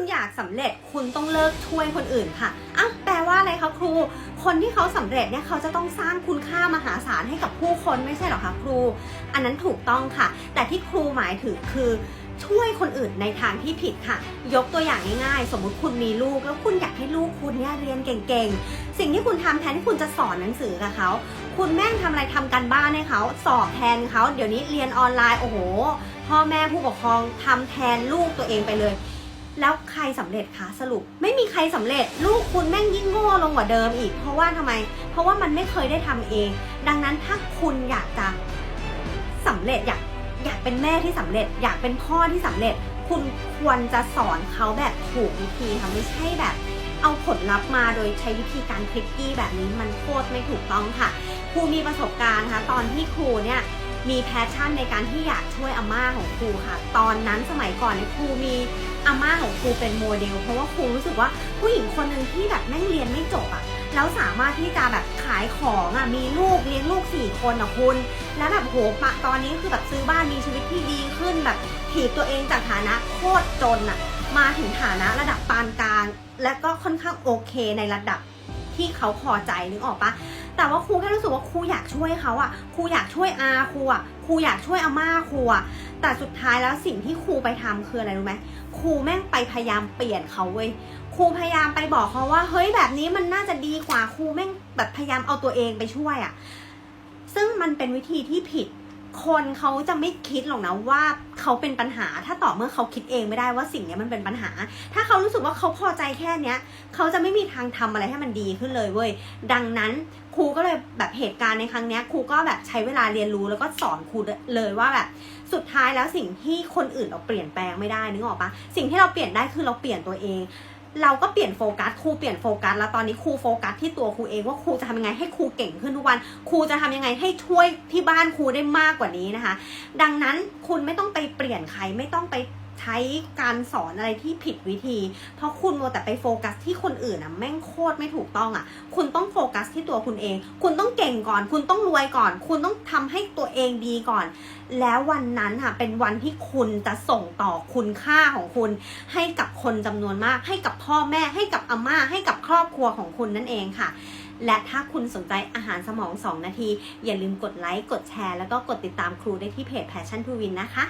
คุณอยากสำเร็จคุณต้องเลิกช่วยคนอื่นค่ะอะแปลว่าอะไรคะครู คนที่เขาสำเร็จเนี่ยเขาจะต้องสร้างคุณค่ามหาศาลให้กับผู้คนไม่ใช่เหรอคะครู อันนั้นถูกต้องค่ะ แต่ที่ครูหมายถึงคือช่วยคนอื่นในทางที่ผิดค่ะ ยกตัวอย่างง่ายๆ สมมุติคุณมีลูก แล้วคุณอยากให้ลูกคุณเนี่ยเรียนเก่งๆ สิ่งที่คุณทำแทนที่คุณจะสอนหนังสือกับเขา คุณแม่งทำอะไรทำกันบ้านให้เขา สอบแทนเขา เดี๋ยวนี้เรียนออนไลน์ โอ้โห พ่อแม่ผู้ปกครองทำแทนลูกตัวเองไปเลย แล้วใครสำเร็จคะสรุป ไม่มีใครสำเร็จ ลูกคุณแม่งยิ่งโง่ลงกว่าเดิมอีก เพราะว่าทำไม เพราะว่ามันไม่เคยได้ทำเอง ดังนั้นถ้าคุณอยากจะสำเร็จอยากอยากเป็นแม่ที่สำเร็จ อยากเป็นพ่อที่สำเร็จ คุณควรจะสอนเขาแบบถูกวิธีค่ะไม่ใช่แบบ เอาผลลัพธ์มาโดยใช้วิธีการทริกกี้แบบนี้มันโคตรไม่ถูกต้องค่ะครูมีประสบการณ์นะคะตอนที่ครูเนี่ย มีแพชชั่นในการที่อยากช่วยอาม่าของครูค่ะ ตอนนั้นสมัยก่อนเนี่ยครูมีอาม่าของครูเป็นโมเดล เพราะว่าครูรู้สึกว่าผู้หญิงคนหนึ่งที่แบบแม่งเรียนไม่จบอะแล้วสามารถที่จะแบบขายของอะมีลูกเลี้ยงลูกสี่คนอะคุณ แล้วแบบโหปะตอนนี้คือแบบซื้อบ้านมีชีวิตที่ดีขึ้นแบบถีบตัวเองจากฐานะโคตรจนอะมาถึงฐานะระดับปานกลาง และก็ค่อนข้างโอเคในระดับ ที่เขาพอใจนึกออกปะแต่ว่าครูแค่รู้สึกว่าครูอยากช่วยเขาอะครูอยากช่วยอาครูอะครูอยากช่วยอาม่าครูอะแต่สุดท้ายแล้วสิ่งที่ครูไปทำคืออะไรรู้ไหมครูแม่งไปพยายามเปลี่ยนเขาเว้ยครูพยายามไปบอกเขาว่าเฮ้ยแบบนี้มันน่าจะดีกว่าครูแม่งแบบพยายามเอาตัวเองไปช่วยอะซึ่งมันเป็นวิธีที่ผิด คนเขาจะไม่คิดหรอกนะว่าเขาเป็นปัญหา ถ้าต่อเมื่อเขาคิดเองไม่ได้ว่าสิ่งนี้มันเป็นปัญหา ถ้าเขารู้สึกว่าเขาพอใจแค่เนี้ยเขาจะไม่มีทางทำอะไรให้มันดีขึ้นเลยเว้ยดังนั้นครูก็เลยแบบเหตุการณ์ในครั้งเนี้ยครูก็แบบใช้เวลาเรียนรู้แล้วก็สอนครูเลยว่าแบบสุดท้ายแล้วสิ่งที่คนอื่นเราเปลี่ยนแปลงไม่ได้นึกออกปะสิ่งที่เราเปลี่ยนได้คือเราเปลี่ยนตัวเอง เราก็เปลี่ยนโฟกัสครูเปลี่ยนโฟกัสแล้วตอนนี้ครูโฟกัสที่ตัวครูเองว่าครูจะทำยังไงให้ครูเก่งขึ้นทุกวันครูจะทำยังไงให้ช่วยที่บ้านครูได้มากกว่านี้นะคะ ดังนั้นคุณไม่ต้องไปเปลี่ยนใครไม่ต้องไป ใช้การสอนอะไรที่ผิดวิธี เพราะคุณมัวแต่ไปโฟกัสที่คนอื่นอะแม่งโคตรไม่ถูกต้องอะ คุณต้องโฟกัสที่ตัวคุณเอง คุณต้องเก่งก่อน คุณต้องรวยก่อน คุณต้องทำให้ตัวเองดีก่อน แล้ววันนั้นค่ะเป็นวันที่คุณจะส่งต่อคุณค่าของคุณ ให้กับคนจำนวนมาก ให้กับพ่อแม่ ให้กับอาม่า ให้กับครอบครัวของคุณนั่นเองค่ะและถ้าคุณสนใจอาหารสมอง 2 นาที อย่าลืมกดไลค์ กดแชร์ แล้วก็กดติดตามครูได้ที่เพจ Passion to Win นะคะ